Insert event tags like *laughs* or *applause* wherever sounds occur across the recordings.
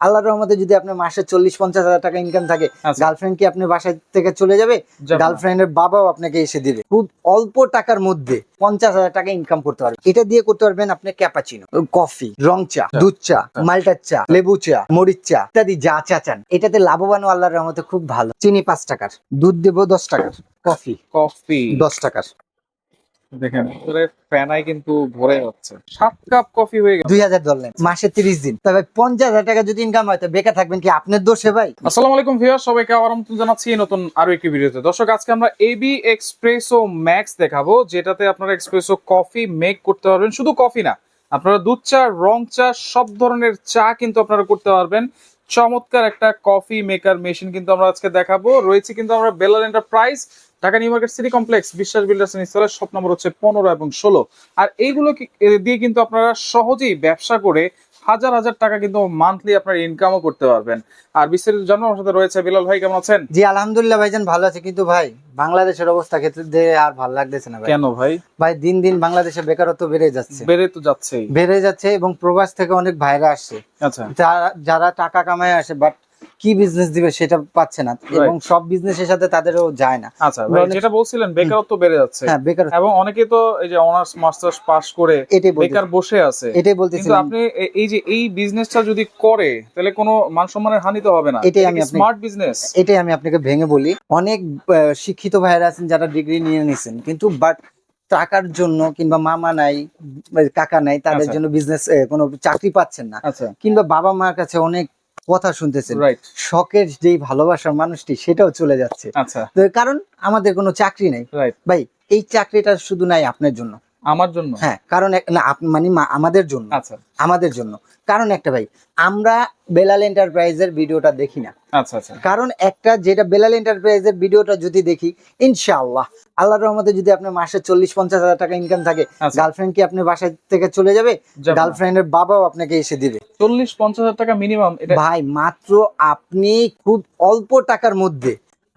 আল্লাহর রহমতে যদি আপনার মাসে চল্লিশ পঞ্চাশ হাজার টাকা ইনকাম থাকে আচ্ছা। গার্লফ্রেন্ড কি আপনার বাসা থেকে চলে যাবে? না। গার্লফ্রেন্ডের বাবাও আপনাকে এসে দিবে। খুব অল্প টাকার মধ্যে পঞ্চাশ হাজার টাকা ইনকাম করতে পারবেন এটা দিয়ে করতে পারবেন আপনি ক্যাপাচিনো কফি রং চা দুধ চা মাল্টার চা লেবু চা মরিচ চা ইত্যাদি যা চা চান। এটাতে লাভবানও আল্লাহর রহমতে খুব ভালো। চিনি পাঁচ টাকার দুধ দেবো দশ টাকার কফি কফি দশ টাকার। দেখেন ফ্যানাই কিন্তু ভরে যাচ্ছে। সাত কাপ কফি হয়ে গেল। দুই হাজার ধরলেন মাসে তিরিশ দিন। তবে পঞ্চাশ হাজার টাকা যদি ইনকাম হয় তো বেকার থাকবেন কি আপনার দোষে ভাই? আসসালামু আলাইকুম ভিউয়ার সবাইকে আবার আমন্ত্রণ জানাচ্ছি নতুন আরও একটি ভিডিওতে। দর্শক আজকে আমরা এবি এক্সপ্রেসো ম্যাক্স দেখাবো যেটাতে আপনারা এক্সপ্রেসো কফি মেক করতে পারবেন। শুধু কফি না আপনারা দুধ চা রং চা সব ধরনের চা কিন্তু আপনারা করতে পারবেন। চমৎকার একটা কফি মেকার মেশিন কিন্তু আমরা আজকে দেখাবো। রয়েছে কিন্তু আমরা Belal enterprise Dhaka new market city complex Biswas builders ইনস্টলের shop number হচ্ছে পনেরো এবং ষোলো। আর এইগুলো দিয়ে কিন্তু আপনারা সহজেই ব্যবসা করে হাজার হাজার টাকা কিন্তু মান্থলি আপনার ইনকামও করতে পারবেন। আর বিস্তারিত জানার আমার সাথে রয়েছে বিলাল ভাই কেমন আছেন? জি আলহামদুলিল্লাহ ভাইজান ভালো আছে। কিন্তু ভাই বাংলাদেশের অবস্থা ক্ষেত্রে আর ভালো লাগতেছে না কেন ভাই? ভাই দিন দিন বাংলাদেশে বেকারত্ব বেড়ে যাচ্ছে। বেড়ে তো যাচ্ছে বেড়ে যাচ্ছে এবং প্রবাস থেকে অনেক ভাইরা আসছে। আচ্ছা। যারা যারা টাকা কামায় আসে বাট কি বিজনেস দিবে সেটা পাচ্ছে না। এবং সব বিজনেসের সাথে তাদেরও যায় না। আচ্ছা ভাই যেটা বলছিলেন বেকারত্ব বেড়ে যাচ্ছে। হ্যাঁ বেকার এবং অনেকে তো এই যে অনার্স মাস্টার্স পাস করে বেকার বসে আছে। এটাই বলতেছি কিন্তু আপনি এই যে এই বিজনেসটা যদি করে তাহলে কোনো মান সম্মানের হানি তো হবে না। এটাই আমি স্মার্ট বিজনেস এটাই আমি আপনাকে ভেঙে বলি। অনেক শিক্ষিত ভাইরা আছেন যারা ডিগ্রি নিয়ে নিছেন। কিন্তু বাট টাকার জন্য কিংবা মামা নাই কাকা নাই তাদের আচ্ছা। জন্য বিজনেস কোনো চাকরি পাচ্ছেন না। আচ্ছা। কিংবা বাবা মার কাছে অনেক কথা শুনতেছেন। শখের যেই ভালোবাসার মানুষটি সেটাও চলে যাচ্ছে। আচ্ছা। কারণ আমাদের কোনো চাকরি নেই। ভাই এই চাকরিটা শুধু নাই আপনার জন্য। আমার জন্য? হ্যাঁ কারণ না মানে আমাদের জন্য। আচ্ছা। আমাদের জন্য। কারণ একটা ভাই আমরা বেলাল এন্টারপ্রাইজের ভিডিওটা দেখি না। আচ্ছা আচ্ছা। কারণ একটা যেটা বেলাল এন্টারপ্রাইজের ভিডিওটা যদি দেখি ইনশাআল্লাহ। আল্লাহর রহমতে যদি আপনার মাসে চল্লিশ পঞ্চাশ হাজার টাকা ইনকাম থাকে আচ্ছা। গার্লফ্রেন্ড কি আপনার বাসা থেকে চলে যাবে। গার্লফ্রেন্ডের বাবাও আপনাকে এসে দিবে। চল্লিশ পঞ্চাশ হাজার টাকা মিনিমাম ভাই মাত্র আপনি খুব অল্প টাকার মধ্যে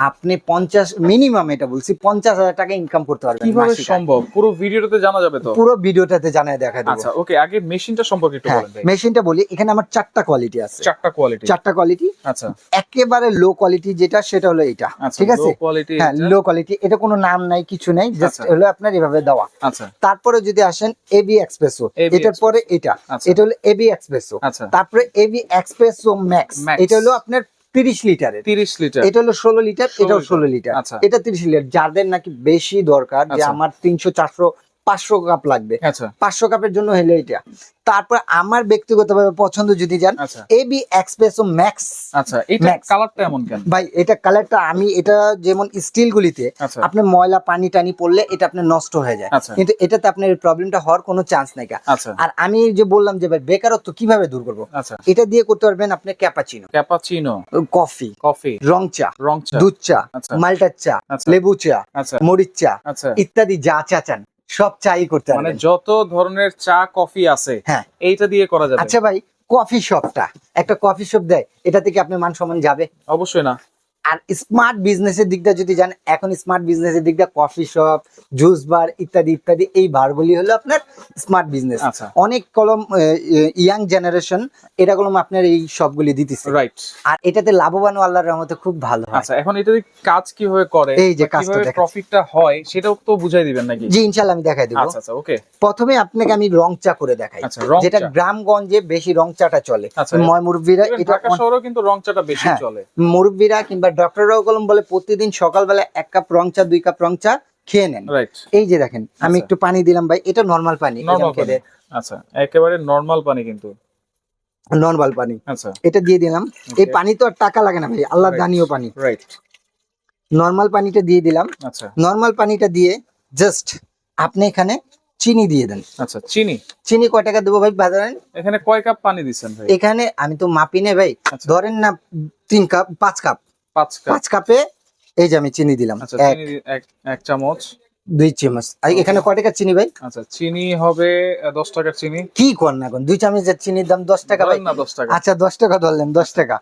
আপনি পঞ্চাশ মিনিমাম এটা বলছি পঞ্চাশ হাজার টাকা ইনকাম করতে পারবেন কীভাবে সম্ভব? পুরো ভিডিওতে জানা যাবে তো? পুরো ভিডিওটাতে জানায় দেখা দেবো। আচ্ছা ওকে আগে মেশিনটা সম্পর্কে একটু হ্যাঁ বলেন মেশিনটা বলি এখানে আমার চারটা কোয়ালিটি আছে। চারটা কোয়ালিটি চারটা কোয়ালিটি আচ্ছা। একেবারে লো কোয়ালিটি যেটা সেটা হলো এটা আচ্ছা ঠিক আছে? কোয়ালিটি হ্যাঁ লো কোয়ালিটি এটা কোনো নাম নাই কিছু নাই জাস্ট আচ্ছা। হলো আপনার এভাবে দেওয়া। আচ্ছা। তারপরে যদি আসেন এবি এক্সপ্রেসো এটার পরে এটা আচ্ছা। এটা হলো এবি এক্সপ্রেসো আচ্ছা। তারপরে এবি এক্সপ্রেসো ম্যাক্স এটা হলো আপনার তিরিশ লিটারের তিরিশ লিটার এটা হলো ষোলো লিটার 16 এটাও লিটার। ষোলো লিটার আচ্ছা। এটা তিরিশ লিটার যাদের নাকি বেশি দরকার যে আচ্ছা। আমার তিনশো চারশো পাঁচশো কাপ লাগবে। আচ্ছা। পাঁচশো কাপের জন্য হলো এটা তারপর আমার ব্যক্তিগতভাবে পছন্দ যদি যান এবি এক্সপ্রেসো ম্যাক্স আচ্ছা এটা কালারটা এমন কেন? ভাই এটা কালারটা আমি এটা যেমন স্টিল গুলিতে আচ্ছা। আপনার ময়লা পানি টানি পড়লে এটা আপনার নষ্ট হয়ে যায়। আচ্ছা। কিন্তু এটাতে আপনার প্রবলেমটা হওয়ার কোনো চান্স নাই আর আমি যে বললাম যে ভাই বেকারত্ব কীভাবে দূর করব? এটা দিয়ে করতে পারবেন আপনি ক্যাপাচিনো ক্যাপাচিনো কফি কফি রং চা। রং চা। দুধ চা। মাল্টার চা। লেবু চা। মরিচ চা। ইত্যাদি যা চা চান। সব চাই করতে মানে যত ধরনের চা কফি আছে হ্যাঁ। এইটা দিয়ে করা যাবে। আচ্ছা ভাই কফি শপটা। একটা কফি শপ দেয় এটা থেকে আপনি মান সম্মান যাবে। অবশ্যই না। আর স্মার্ট বিজনেসের দিকটা যদি যান এখন স্মার্ট বিজনেসের দিকটা কফি শপ জুস বার ইত্যাদি ইত্যাদি এই বারগুলি হলো আপনার স্মার্ট বিজনেস আচ্ছা। অনেক কলম ইয়াং জেনারেশন এটা কলম আপনার এই সবগুলি দিতেছে। রাইট আর এটাতে লাভবানও আল্লাহর রহমতে খুব ভালো আচ্ছা এখন এটা কাজ কীভাবে করে? এই যে কাজটা প্রফিটটা হয় সেটাও তো বুঝাই দিবেন নাকি? জি ইনশাল্লাহ আমি দেখাই দেবো। আচ্ছা আচ্ছা ওকে প্রথমে আপনাকে আমি রং চা করে দেখাই। আচ্ছা যেটা গ্রামগঞ্জে বেশি রং চাটা চলে। আচ্ছা। ময় মুরব্বীরা এটা ঢাকা শহরেও কিন্তু রং চাটা বেশি হ্যাঁ। চলে। মুরব্বীরা কিংবা ডক্টররাও কলম বলে প্রতিদিন সকালবেলা এক কাপ রং চা দুই কাপ রং চা খেয়ে নেন। এই যে দেখেন আমি আচ্ছা। একটু পানি দিলাম ভাই এটা নর্মাল পানি নরমাল পানি। আচ্ছা একেবারে নরমাল পানি কিন্তু। নর্মাল পানি। আচ্ছা। এটা দিয়ে দিলাম। এই পানি তো আর টাকা লাগে না ভাই আল্লাহ দানীয় পানি। রাইট নর্মাল পানিটা দিয়ে দিলাম। আচ্ছা। নর্মাল পানিটা দিয়ে জাস্ট আপনি এখানে চিনি দিয়ে দেন। আচ্ছা চিনি? চিনি কয় টাকা দেবো ভাই বাজারে? এখানে কয় কাপ পানি দিচ্ছেন ভাই? এখানে আমি তো মাপি নে ভাই। আচ্ছা। ধরেন না তিন কাপ পাঁচ কাপ। পাঁচ কাপ। এই যে আমি চিনি দিলাম আচ্ছা এক। চামচ। দুই চামচ। এখানে কয় টাকা চিনি ভাই? আচ্ছা চিনি হবে দশ টাকার চিনি। কি কর না এখন দুই চামচের চিনির দাম দশ টাকা ভাই। না দশ টাকা। আচ্ছা দশ টাকা ধরলেন দশ টাকা।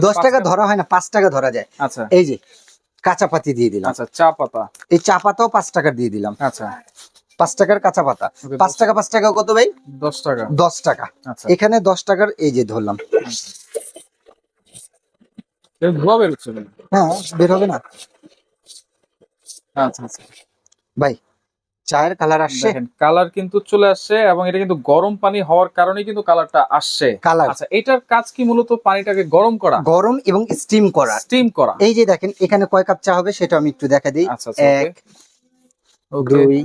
দশ টাকা টাকা- ধরা হয় না পাঁচ টাকা ধরা যায়। আচ্ছা। এই যে কাঁচা পাতি দিয়ে দিলাম। আচ্ছা চা পাতা। এই চা পাতাও পাঁচ টাকার দিয়ে দিলাম। আচ্ছা। পাঁচ টাকার কাঁচা পাতা। পাঁচ টাকা পাঁচ টাকা কত ভাই? দশ টাকা। দশ টাকা। আচ্ছা। এখানে দশ টাকার এই যে ধরলাম। এর ধোয়া বেরোচ্ছে। হ্যাঁ বের হবে না। আচ্ছা আচ্ছা। ভাই চায়ের কালার আসছে? কালার কিন্তু চলে আসছে এবং এটা কিন্তু গরম পানি হওয়ার কারণে কিন্তু কালারটা আসছে। কালার আচ্ছা এটার কাজ কি মূলত পানিটাকে গরম করা? গরম এবং স্টিম করা। স্টিম করা। এই যে দেখেন এখানে কয় কাপ চা হবে সেটা আমি একটু দেখা দিই। আচ্ছা আচ্ছা এক দুই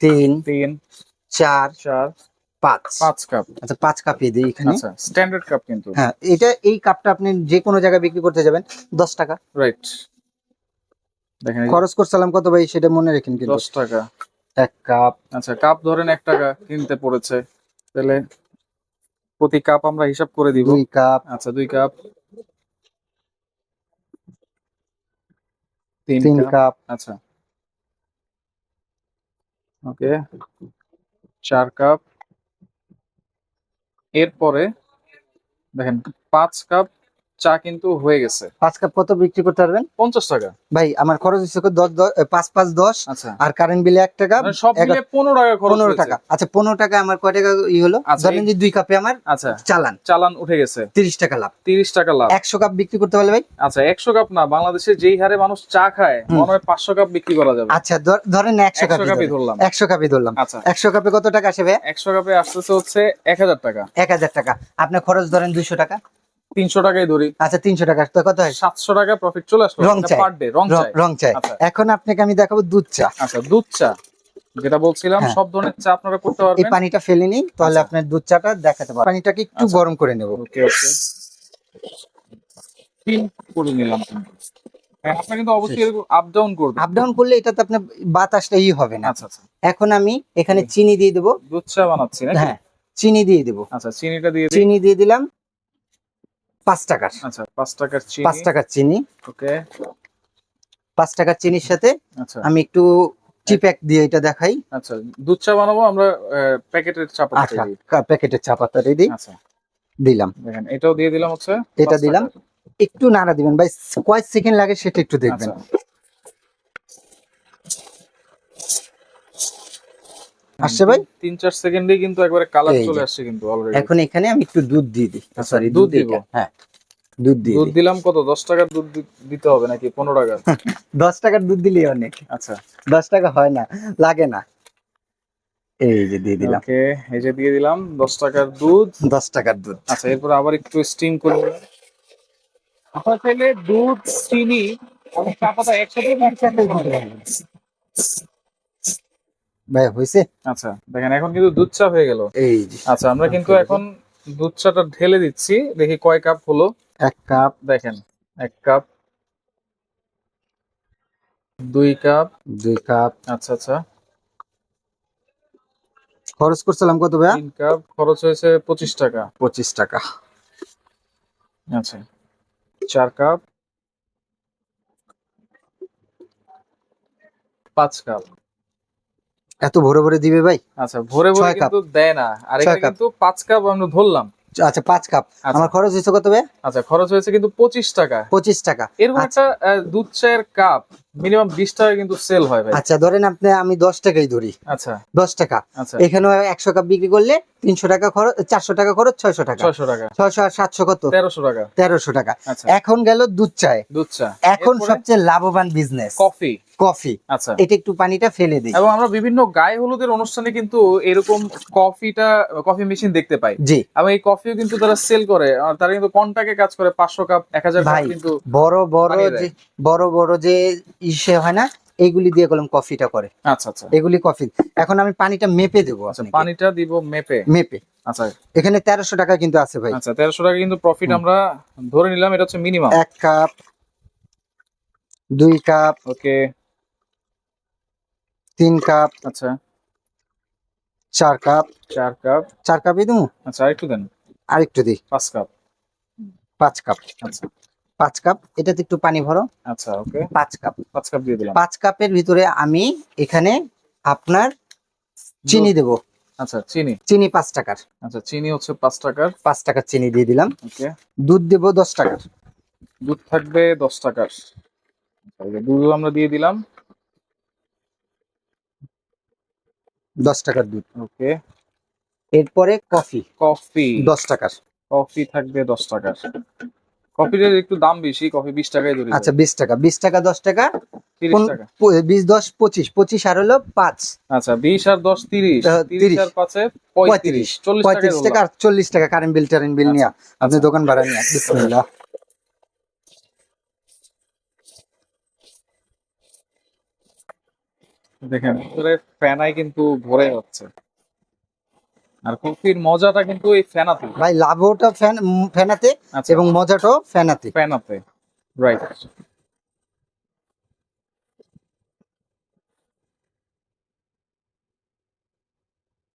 তিন তিন চার চার পাঁচ। পাঁচ কাপ। আচ্ছা পাঁচ কাপ দিয়ে এখানে। আচ্ছা স্ট্যান্ডার্ড কাপ কিন্তু। হ্যাঁ এটা এই কাপটা আপনি যে কোনো জায়গায় বিক্রি করতে যাবেন দশ টাকা। রাইট দেখেন খরচ করছিলাম কত ভাই সেটা মনে রাখেন কিন্তু। দশ টাকা। এক কাপ। আচ্ছা কাপ ধরেন এক টাকা কিনতে পড়েছে। তাহলে প্রতি কাপ আমরা হিসাব করে দিব। দুই কাপ। আচ্ছা দুই কাপ। তিন কাপ। আচ্ছা। ওকে। চার কাপ। এরপরে দেখেন পাঁচ কাপ চা কিন্তু হয়ে গেছে। পাঁচ কাপ কত বিক্রি করতে পারবেন? পঞ্চাশ টাকা। ভাই আমার খরচ হচ্ছে দশ পাঁচ পাঁচ দশ। আচ্ছা। আর কারেন্ট বিলে এক টাকা? মানে সব মিলে পনেরো টাকা পনেরো টাকা। আচ্ছা পনেরো টাকা আমার কয় টাকা ই হলো? আচ্ছা, ধরেন যে দুই কাপে আমার আচ্ছা। চালান। চালান উঠে গেছে। তিরিশ টাকা লাভ। তিরিশ টাকা লাভ। একশো কাপ বিক্রি করতে পারলে ভাই? আচ্ছা একশো কাপ না বাংলাদেশে যেই হারে মানুষ চা খায় মনে হয় পাঁচশো কাপ বিক্রি করা যাবে। আচ্ছা ধরেন একশো কাপই কাপই ধরলাম। একশো কাপই ধরলাম। আচ্ছা। একশো কাপে কত টাকা আসে ভাই? একশো কাপে আসতেছে হচ্ছে এক হাজার টাকা। এক হাজার টাকা। আপনার খরচ ধরেন দুইশো টাকা। তিনশো টাকাই ধরি। আচ্ছা তিনশো টাকা। তো কত হয়? সাতশো টাকা প্রফিট চলে আসলো। রং চাই। পার ডে রং রং- রং চাই। এখন আপনাকে আমি দেখাবো দুধ চা। আচ্ছা দুধ চা। যেটা বলছিলাম হ্যাঁ। সব ধরনের চা আপনারা করতে এই পানিটা ফেলে তাহলে আচ্ছা। আপনার দুধ চাটা দেখাতে পানিটাকে একটু আচ্ছা। গরম করে নেব। ওকে ওকে। তিন করে নিলাম। হ্যাঁ, আপনি কিন্তু অবশ্যই আপ ডাউন করবেন। আপ ডাউন করলে এটাতে আপনার বাতাসটা ই হবে না। আচ্ছা আচ্ছা। এখন আমি এখানে চিনি দিয়ে দেবো। দুধ চা বানাচ্ছি হ্যাঁ চিনি দিয়ে দেবো। আচ্ছা চিনিটা দিয়ে চিনি দিয়ে দিলাম। পাঁচ টাকার। আচ্ছা পাঁচ টাকার চিনি। পাঁচ টাকার চিনি। ওকে। পাঁচ টাকার চিনির সাথে আচ্ছা। আমি একটু টিপ্যাক দিয়ে এটা দেখাই। আচ্ছা দুধ চা বানাবো আমরা প্যাকেটের চা পাতা আচ্ছা দিই। প্যাকেটের চা পাতা দিয়ে দিই। আচ্ছা। দিলাম। দেখেন এটাও দিয়ে দিলাম হচ্ছে এটা দিলাম। একটু নাড়া দিবেন ভাই কয়েক সেকেন্ড লাগে সেটা একটু দেখবেন। আসছে ভাই? তিন চার সেকেন্ডে কিন্তু একবারে কালার চলে আসছে কিন্তু অলরেডি এখন এখানে আমি একটু দুধ দিয়ে দিই। আচ্ছা, সরি দুধ দুধ দিব? হ্যাঁ দুধ দিয়ে দুধ দিলাম কত? দশ টাকার দুধ দিতে হবে নাকি? পনেরো টাকার *laughs* দশ টাকার দুধ দিলেই অনেক। আচ্ছা। দশ টাকা হয় না লাগে না। এই যে দিয়ে দিলাম। ওকে এই যে দিয়ে দিলাম দশ টাকার দুধ। দশ টাকার দুধ। আচ্ছা এরপর আবার একটু স্টিম করে নিলাম। আপনার চাইলে দুধ চিনি এবং চা পাতা একসাথে ভাই হয়েছে? আচ্ছা দেখেন এখন কিন্তু দুধ চা হয়ে গেল। এই আচ্ছা আমরা কিন্তু এখন দুধ চাটা ঢেলে দিচ্ছি। দেখি কয় কাপ হলো। এক কাপ। দেখেন এক কাপ। দুই কাপ। দুই কাপ। আচ্ছা আচ্ছা। খরচ করছিলাম কত ভাইয়া? তিন কাপ খরচ হয়েছে পঁচিশ টাকা। পঁচিশ টাকা। আচ্ছা চার কাপ। পাঁচ কাপ। এত ভোরে ভোরে দিবে ভাই? আচ্ছা ভোরে ভোরে কিন্তু দেয় না। আর এটা এখানে কিন্তু পাঁচ কাপ আমরা ধরলাম। আচ্ছা পাঁচ কাপ। আচ্ছা। আমার খরচ হয়েছে কত ভাই? আচ্ছা খরচ হয়েছে কিন্তু পঁচিশ টাকা। পঁচিশ টাকা। এরকম একটা আহ, দুধ চায়ের কাপ। মিনিমাম বিশ টাকা কিন্তু সেল হয় ভাই। আচ্ছা ধরেন আপনি আমি দশ টাকাই ধরি। আচ্ছা। দশ টাকা। আচ্ছা। এখানে একশো কাপ বিক্রি করলে তিনশো টাকা খরচ চারশো টাকা খরচ ছয়শো টাকা। ছয়শো টাকা। ছয়শো আর সাতশো কত? তেরোশো টাকা। তেরোশো টাকা। আচ্ছা। এখন গেল দুধ চায়। দুধ চা। এখন সবচেয়ে লাভবান বিজনেস কফি। কফি। আচ্ছা। এটা একটু পানিটা ফেলে দিই। এবং আমরা বিভিন্ন গায়ে হলুদের অনুষ্ঠানে কিন্তু এরকম কফিটা কফি মেশিন দেখতে পাই। জি। এবং এই কফিও কিন্তু তারা সেল করে। আর তারা কিন্তু কন্টাকে কাজ করে পাঁচশো কাপ এক হাজার কাপ ভাই কিন্তু বড় বড় যে বড় বড় যে ইসে হয় না এইগুলি দিয়ে কলম কফিটা করে। আচ্ছা আচ্ছা। এগুলি কফি। এখন আমি পানিটা মেপে দেবো আচ্ছা। পানিটা দিব মেপে? মেপে। আচ্ছা। এখানে তেরোশো টাকা কিন্তু আছে ভাই। আচ্ছা তেরোশো টাকা কিন্তু প্রফিট আমরা ধরে নিলাম এটা হচ্ছে মিনিমাম এক কাপ দুই কাপ ওকে। তিন কাপ আচ্ছা। চার কাপ। চার কাপ। চার কাপই দেবো? আচ্ছা আরেকটু দেন। আরেকটু দিই। পাঁচ কাপ। পাঁচ কাপ। আচ্ছা। পাঁচ কাপ এটাতে একটু পানি ভরো। আচ্ছা ওকে। পাঁচ কাপ। পাঁচ কাপ দিয়ে দিলাম। পাঁচ কাপের ভিতরে আমি এখানে আপনার চিনি দেব। আচ্ছা চিনি। চিনি পাঁচ টাকার। আচ্ছা চিনি হচ্ছে পাঁচ টাকার। পাঁচ টাকার চিনি দিয়ে দিলাম। ওকে। দুধ দেব দশ টাকার। দুধ থাকবে দশ টাকার। আচ্ছা, দুধও আমরা দিয়ে দিলাম। দশ টাকার দুধ। ওকে। এরপরে কফি। কফি। দশ টাকার। কফি থাকবে দশ টাকার। কফির একটু দাম বেশি কফি বিশ টাকায় ধরে আচ্ছা বিশ টাকা বিশ টাকা দশ টাকা? তিরিশ কোন- টাকা। প- বিশ দশ পঁচিশ পঁচিশ আর হলো পাঁচ। আচ্ছা বিশ আর দশ তিরিশ। আহ, তিরিশ তিরিশ। আর পাঁচে পঁয়ত্রিশ। পঁয়ত্রিশ। চল্লিশ টাকায় পঁয়ত্রিশ টাকা আর চল্লিশ টাকা কারেন্ট বিল টারেন্ট বিল নিয়ে। আপনি আচ্ছা। দোকান ভাড়া নিয়ে। বিসমিল্লাহ। দেখেন ফ্যানাই কিন্তু ভরে যাচ্ছে আর কফির মজাটা কিন্তু এই ফ্যানাতে ভাই লাভটা ফ্যান উম, ফ্যানাতে আচ্ছা। এবং মজাটাও ফ্যানাতে ফ্যানাতে রাইট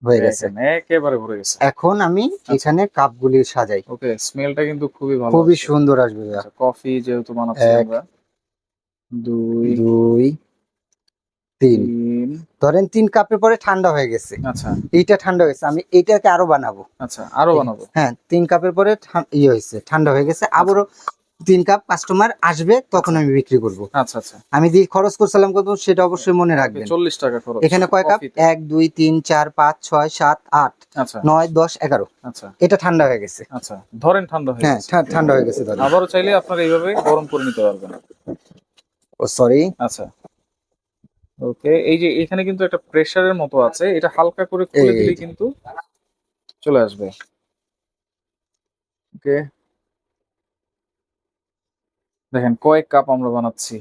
হয়ে গেছে। একেবারে ভরে গেছে। এখন আমি আচ্ছা। এখানে কাপগুলি সাজাই। ওকে স্মেলটা কিন্তু খুবই ভালো খুবই সুন্দর আসবে ভাইয়া। আচ্ছা, কফি যেহেতু বানাচ্ছি আমরা দুই দুই তিন। ধরেন তিন কাপের পরে ঠান্ডা হয়ে গেছে। আচ্ছা। এইটা ঠান্ডা হয়েছে আমি এইটাকে আরও বানাবো। আচ্ছা আরও বানাবো? হ্যাঁ তিন কাপের পরে ইয়ে হয়েছে ঠান্ডা হয়ে গেছে আবারও তিন কাপ কাস্টমার আসবে তখন আমি বিক্রি করব। আচ্ছা আচ্ছা। আমি খরচ করছিলাম কত সেটা অবশ্যই মনে রাখবেন। চল্লিশ টাকা খরচ। এখানে কয় কাপ? কফিতে। এক দুই তিন চার পাঁচ ছয় সাত আট আচ্ছা। নয় দশ এগারো। আচ্ছা। এটা ঠান্ডা হয়ে গেছে। আচ্ছা ধরেন ঠান্ডা হয়ে গেছে। ঠান্ডা হয়ে গেছে ধরেন। আবারও চাইলে আপনারা এইভাবে গরম করে নিতে পারবেন। ও সরি আচ্ছা। ওকে এই যে এখানে কিন্তু একটা প্রেসারের মতো আছে এটা হালকা করে খুলে দিলে কিন্তু চলে আসবে। ওকে। দেখেন কয়েক কাপ আমরা বানাচ্ছি।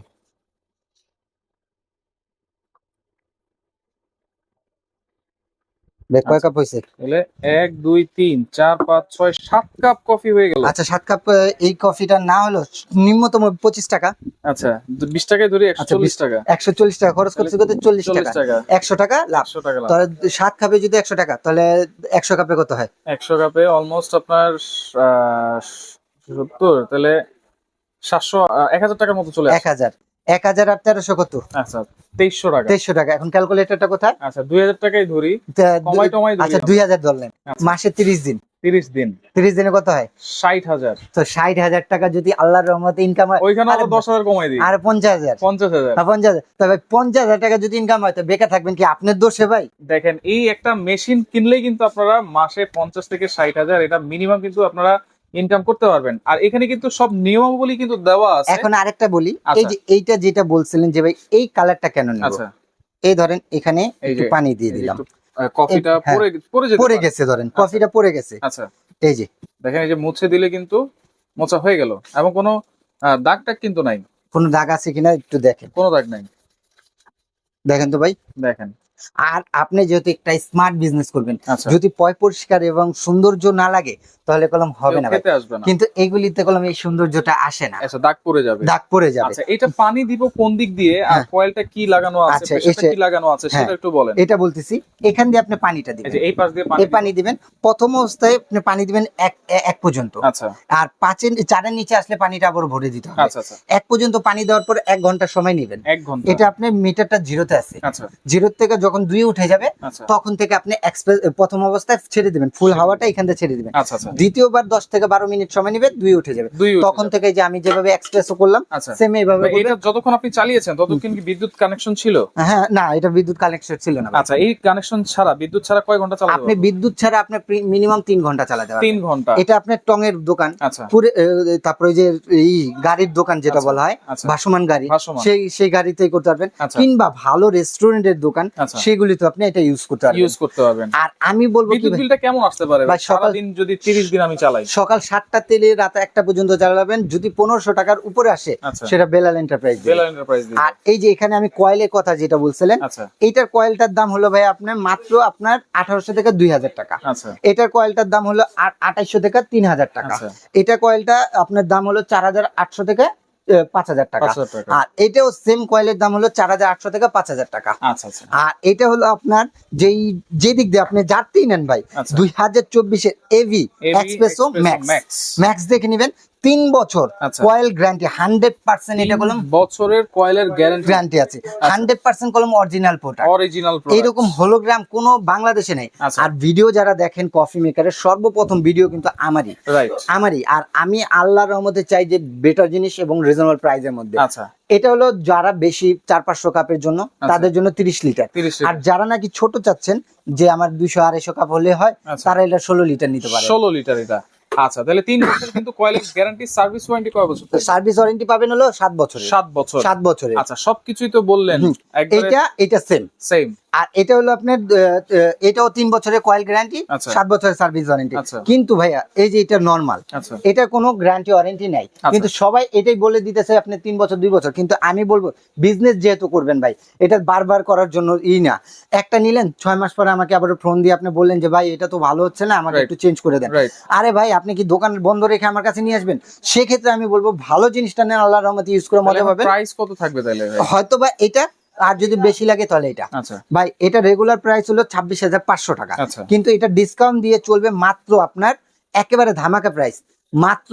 দেখ কয় আচ্ছা। কাপ হয়েছে তাহলে এক দুই তিন চার পাঁচ ছয় সাত কাপ কফি হয়ে গেল। আচ্ছা সাত কাপ এই কফিটা না হলো নিম্নতম পঁচিশ টাকা। আচ্ছা দু- বিশ টাকায় ধরি একশো আচ্ছা, চল্লিশ বিশ- টাকা। একশো চল্লিশ টাকা খরচ করছে কত? চল্লিশ চল্লিশ টাকা। টাকা। একশো টাকা লাভ। একশো টাকা লাভ। তাহলে সাত কাপে যদি একশো টাকা তাহলে একশো কাপে কত হয়? একশো কাপে অলমোস্ট আপনার আহ, সত্তর তাহলে সাতশো এক হাজার টাকার মতো চলে এক আসে হাজার। এক হাজার আর তেরোশো কত আচ্ছা তেইশশো টাকা। তেইশশো টাকা। এখন ক্যালকুলেটরটা কোথায়? আচ্ছা দুই হাজার টাকাই ধরি। কমাই টমাই আচ্ছা দুই হাজার ধরলেন। আচ্ছা। মাসে তিরিশ দিন। তিরিশ দিন। তিরিশ দিনে কত হয়? ষাট হাজার। তো ষাট হাজার টাকা যদি আল্লাহর রহমতে ইনকাম হয় ওইখানে আরে আরও দশ হাজার কমাই দিই। আর পঞ্চাশ হাজার। পঞ্চাশ হাজার। হ্যাঁ, পঞ্চাশ হাজার। তবে পঞ্চাশ হাজার টাকা যদি ইনকাম হয় তো বেকার থাকবেন কি? আপনার দোষে ভাই। দেখেন এই একটা মেশিন কিনলেই কিন্তু আপনারা মাসে পঞ্চাশ থেকে ষাট হাজার এটা মিনিমাম কিন্তু আপনারা ইনকাম করতে পারবেন। আর এখানে কিন্তু সব নিয়মাবলী কিন্তু দেওয়া আছে। এখন আরেকটা বলি এই আচ্ছা। যে এইটা যেটা বলছিলেন যে ভাই এই কালারটা কেন নিব? আচ্ছা। এই ধরেন এখানে একটু পানি দিয়ে দিলাম। কফিটা হ্যাঁ। পরে পরে যেতে পড়ে গেছে ধরেন কফিটা পড়ে গেছে। আচ্ছা। এই যে। দেখেন এই যে মুছে দিলে কিন্তু মোছা হয়ে গেল। এবং কোনো দাগ টাগ কিন্তু নাই। কোনো দাগ আছে কিনা একটু দেখেন। কোনো দাগ নাই। দেখেন তো ভাই। দেখেন। আর আপনি যেহেতু একটা স্মার্ট বিজনেস করবেন আচ্ছা। যদি পয় পরিষ্কার এবং সৌন্দর্য না লাগে তাহলে কলম হবে না কিন্তু এগুলিতে কলম এই সৌন্দর্যটা আসে না। আচ্ছা দাগ পড়ে যাবে। দাগ পড়ে যাবে। আচ্ছা এটা পানি দিব কোন দিক দিয়ে? আর হ্যাঁ। কয়েলটা কি লাগানো আছে? প্রেসারটা কি লাগানো আছে? হ্যাঁ। সেটা একটু বলেন। এটা বলতেছি এখান দিয়ে আপনি পানিটা দিবেন। এই পাশ দিয়ে পানি এই পানি দিবেন। প্রথম অবস্থায় আপনি পানি দিবেন এক এক পর্যন্ত। আচ্ছা। আর পাঁচের চারের নিচে আসলে পানিটা আবার ভরে দিতে হবে। আচ্ছা আচ্ছা। এক পর্যন্ত পানি দেওয়ার পর এক ঘণ্টা সময় নেবেন। এক ঘণ্টা। এটা আপনি মিটারটা জিরোতে আছে। আচ্ছা। জিরো থেকে যখন দুই উঠে যাবে আচ্ছা। তখন থেকে আপনি এক্সপ্রেস প্রথম অবস্থায় ছেড়ে দিবেন। ফুল হাওয়াটা এখান থেকে ছেড়ে দিবেন। আচ্ছা আচ্ছা। দ্বিতীয়বার দশ থেকে বারো মিনিট সময় নেবে দুই উঠে যাবে। তখন থেকে যে আমি যেভাবে এক্সপ্রেসও করলাম সেম এইভাবে এটা যতক্ষণ আপনি চালিয়েছেন ততক্ষণ কি বিদ্যুৎ কানেকশন ছিল? হ্যাঁ না এটা বিদ্যুৎ কানেকশন ছিল না। আচ্ছা এই কানেকশন ছাড়া বিদ্যুৎ ছাড়া কয় ঘণ্টা চালাতে আপনি বিদ্যুৎ ছাড়া আপনি মিনিমাম তিন ঘণ্টা চালাতে পারবেন। তিন ঘণ্টা। এটা আপনার টঙের দোকান। আচ্ছা। পুরে তারপরে ওই যে এই গাড়ির দোকান যেটা বলা হয় ভাসমান গাড়ি সেই সেই গাড়িতেই করতে পারবেন। কিংবা ভালো রেস্টুরেন্টের দোকান আচ্ছা সেগুলিতে আপনি এটা ইউজ করতে পারবেন। ইউজ করতে পারবেন। আর আমি বলব বিদ্যুৎ বিলটা কেমন আসতে পারে? ভাই, সকাল- সারাদিন যদি তিরিশ দিন আমি চালাই। সকাল সাতটা তেলে রাত একটা পর্যন্ত চালাবেন যদি পনেরোশো টাকার উপরে আসে আচ্ছা। সেটা বেলাল এন্টারপ্রাইজ বেলা এন্টারপ্রাইজ আর এই যে এখানে আমি কয়েলের কথা যেটা বলছিলেন আচ্ছা। এইটার কয়েলটার দাম হলো ভাই আপনার মাত্র আপনার আঠারোশো থেকে দুই হাজার টাকা। আচ্ছা। এটার কয়েলটার দাম হলো আঠাইশো থেকে তিন হাজার টাকা। আচ্ছা। এটা কয়েলটা আপনার দাম হলো চার হাজার আটশো থেকে পাঁচ হাজার টাকা। আর এটাও সেম কয়েলের দাম হলো চার হাজার আটশো থেকে পাঁচ হাজার টাকা। আচ্ছা আচ্ছা। আর এটা হলো আপনার যেই যে দিক দিয়ে আপনি যারতেই নেন ভাই আচ্ছা। দুই হাজার চব্বিশের এভি এক্সপ্রেসো ম্যাক্স ম্যাক্স দেখে নেবেন তিন বছর আচ্ছা। কয়েল গ্যারান্টি হান্ড্রেড পার্সেন্ট এটা কলম বছরের কয়েলের গ্যারান্টি আছে। হান্ড্রেড পার্সেন্ট কলম অরিজিনাল প্রোডাক্ট অরিজিনাল হোলোগ্রাম কোনো বাংলাদেশে নেই। আচ্ছা। আর ভিডিও যারা দেখেন কফি মেকারের সর্বপ্রথম ভিডিও কিন্তু আমারই। আমারই। আর আমি আল্লাহর রহমতে চাই যে বেটার জিনিস এবং রিজনেবল প্রাইসের মধ্যে। আচ্ছা। এটা হলো যারা বেশি চার পাঁচশো কাপের জন্য তাদের জন্য তিরিশ লিটার আর যারা নাকি ছোট চাচ্ছেন যে আমার দুইশো আড়াইশো কাপ হলে হয় আচ্ছা। তারা এটা ষোলো লিটার নিতে পারে। ষোলো লিটার এটা। আচ্ছা তাহলে তিন বছর কিন্তু কয়েল গ্যারান্টি সার্ভিস ওয়ারেন্টি কয় বছর সার্ভিস ওয়ারেন্টি পাবেন হলো সাত বছরের। সাত বছর। সাত বছরের। আচ্ছা সবকিছুই তো বললেন। এটা এটা সেম সেম আর এটা হলো আপনার এটাও তিন বছরের কয়েল গ্যারান্টি আচ্ছা। সাত বছরের সার্ভিস ওয়ারেন্টি আচ্ছা। কিন্তু ভাইয়া এই যে এটা নর্মাল আচ্ছা। এটা কোনো গ্যারান্টি ওয়ারেন্টি নাই। কিন্তু সবাই এটাই বলে দিতেছে আপনি তিন বছর দুই বছর। কিন্তু আমি বলব বিজনেস যেহেতু করবেন ভাই এটা বারবার করার জন্য ই না। একটা নিলেন ছয় মাস পরে আমাকে আবার ফোন দিয়ে আপনি বললেন যে ভাই এটা তো ভালো হচ্ছে না আমাকে একটু চেঞ্জ করে দেন। আরে ভাই আপনি কি দোকান বন্ধ রেখে আমার কাছে নিয়ে আসবেন? সেক্ষেত্রে আমি বলব ভালো জিনিসটা নেন আল্লাহ রহমতে ইউজ করে মজা পাবেন। প্রাইস কত থাকবে তাহলে ভাই? হয়তো বা এটা আর যদি বেশি লাগে তাহলে এটা। আচ্ছা। ভাই এটা রেগুলার প্রাইস হলো ছাব্বিশ হাজার পাঁচশো টাকা। আচ্ছা। কিন্তু এটা ডিসকাউন্ট দিয়ে চলবে মাত্র আপনার একেবারে ধামাকা প্রাইস মাত্র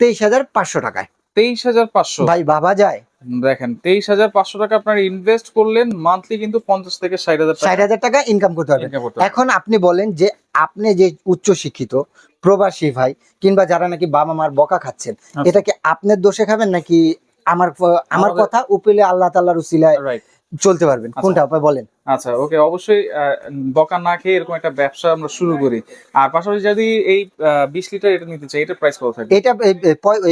তেইশ হাজার পাঁচশো টাকায়। তেইশ হাজার পাঁচশো। ভাই বাবা যায়। দেখেন তেইশ হাজার পাঁচশো টাকা আপনার ইনভেস্ট করলেন মান্থলি কিন্তু পঞ্চাশ থেকে ষাট হাজার ষাট হাজার টাকা ইনকাম করতে পারবেন। এখন আপনি বলেন যে আপনি যে উচ্চ শিক্ষিত প্রবাসী ভাই কিংবা যারা নাকি বাবা মার বকা খাচ্ছেন আচ্ছা। এটা কি আপনার দোষে খাবেন নাকি আমার আমার কথা উপিলে আল্লাহ তাল্লাহ রাইট চলতে পারবেন আচ্ছা। কোনটা আপনি বলেন আচ্ছা ওকে অবশ্যই বকা না খেয়ে এরকম একটা ব্যবসা আমরা শুরু করি। আর পাশাপাশি যদি এই বিশ লিটার এটা নিতে চাই এটা প্রাইস কত থাকবে? এটা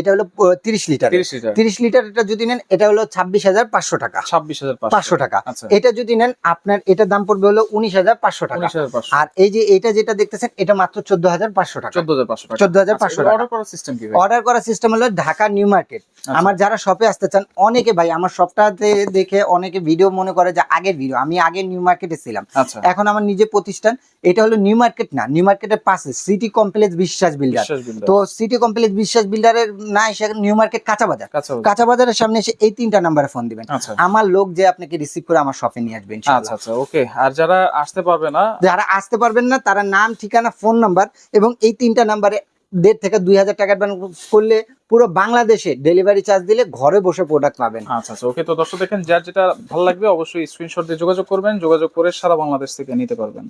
এটা হলো তিরিশ লিটার তিরিশ লিটার। তিরিশ লিটার এটা যদি নেন এটা হলো ছাব্বিশ হাজার পাঁচশো টাকা। ছাব্বিশ হাজার পাঁচশো। টাকা। আচ্ছা। এটা যদি নেন আপনার এটার দাম পড়বে হলো উনিশ হাজার পাঁচশো টাকা। হাজার পাঁচশো। আর এই যে এটা যেটা দেখতেছেন এটা মাত্র চোদ্দ হাজার পাঁচশো টাকা। চোদ্দ হাজার পাঁচশো টাকা। 14,500 টাকা। অর্ডার করার সিস্টেম কি অর্ডার করার সিস্টেম হলো ঢাকা নিউ মার্কেট। আচ্ছা। আমার যারা শপে আসতে চান অনেকে ভাই আমার শপটাতে দেখে অনেকে ভিডিও মনে করে যে আগের ভিডিও আমি আগে নিউ মার্কেটে ছিলাম। আচ্ছা। এখন আমার নিজের প্রতিষ্ঠান এটা হলো নিউ মার্কেট না নিউ মার্কেটের পাশে সিটি কমপ্লেক্স বিশ্বাস বিল্ডার। তো সিটি কমপ্লেক্স বিশ্বাস বিল্ডারের না এসে নিউ মার্কেট কাঁচা বাজার। কাঁচা বাজারের সামনে এসে এই তিনটা নাম্বারে ফোন দিবেন। আচ্ছা। আমার লোক যে আপনাকে রিসিভ করে আমার শপে নিয়ে আসবেন আচ্ছা আচ্ছা ওকে আর যারা আসতে পারবে না? যারা আসতে পারবেন না তারা নাম ঠিকানা ফোন নাম্বার এবং এই তিনটা নাম্বারে দেড় থেকে দুই হাজার টাকা অ্যাডভান্স করলে পুরো বাংলাদেশে ডেলিভারি চার্জ দিলে ঘরে বসে প্রোডাক্ট পাবেন। আচ্ছা আচ্ছা ওকে তো দর্শক দেখেন, যার যেটা ভালো লাগবে অবশ্যই স্ক্রিনশট দিয়ে যোগাযোগ করবেন, যোগাযোগ করে সারা বাংলাদেশ থেকে নিতে পারবেন।